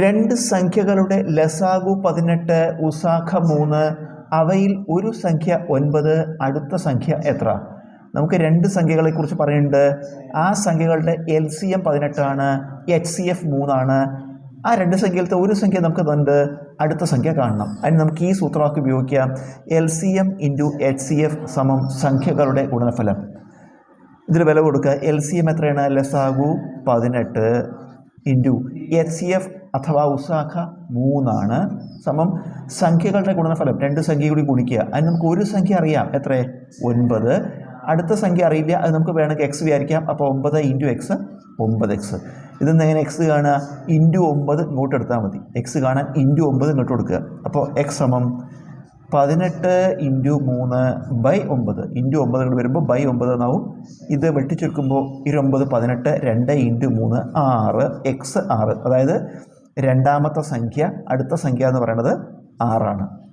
രണ്ട് സംഖ്യകളുടെ ലസാഗു പതിനെട്ട് ഉസാഖ മൂന്ന് അവയിൽ ഒരു സംഖ്യ ഒൻപത് അടുത്ത സംഖ്യ എത്ര? നമുക്ക് രണ്ട് സംഖ്യകളെക്കുറിച്ച് പറയുന്നുണ്ട്. ആ സംഖ്യകളുടെ എൽ സി എം പതിനെട്ടാണ് എച്ച് സി എഫ് മൂന്നാണ്. ആ രണ്ട് സംഖ്യയിലത്തെ ഒരു സംഖ്യ നമുക്ക് തന്നിട്ട് അടുത്ത സംഖ്യ കാണണം. അതിന് നമുക്ക് ഈ സൂത്രവാക്യം ഉപയോഗിക്കാം. L C M into H C F സമം സംഖ്യകളുടെ ഗുണനഫലം. ഇതിൽ വില കൊടുക്കുക. എൽ സി എം എത്രയാണ്? ലസാഗു പതിനെട്ട് ഇന്റു എച്ച് സി എഫ് അഥവാ ഉസാഖ മൂന്നാണ്. സമം സംഖ്യകളുടെ ഗുണനഫലം രണ്ട് സംഖ്യ കൂടി ഗുണിക്കുക. അതിന് നമുക്ക് ഒരു സംഖ്യ അറിയാം. എത്ര? ഒൻപത്. അടുത്ത സംഖ്യ അറിയില്ല. അത് നമുക്ക് വേണമെങ്കിൽ എക്സ് വിചാരിക്കാം. അപ്പോൾ ഒമ്പത് ഇന്റു എക്സ് ഒമ്പത് എക്സ് ഇതിന്ന് എങ്ങനെ എക്സ് കാണുക? ഇന്റു ഒമ്പത് ഇങ്ങോട്ട് എടുത്താൽ മതി. എക്സ് കാണാൻ ഇന്റു ഒമ്പത് ഇങ്ങോട്ട് കൊടുക്കുക. അപ്പോൾ എക്സ് സമം പതിനെട്ട് ഇന്റു മൂന്ന് ബൈ ഒമ്പത്. ഇന്റു ഒമ്പത് ഇങ്ങോട്ട് വരുമ്പോൾ ബൈ ഒമ്പത് എന്നാവും. ഇത് വെട്ടിച്ചുരുക്കുമ്പോൾ ഇരുപത് പതിനെട്ട് രണ്ട് ഇന്റു മൂന്ന് ആറ് എക്സ് ആറ്. അതായത് രണ്ടാമത്തെ സംഖ്യ അടുത്ത സംഖ്യ എന്ന് പറയുന്നത് ആറാണ്.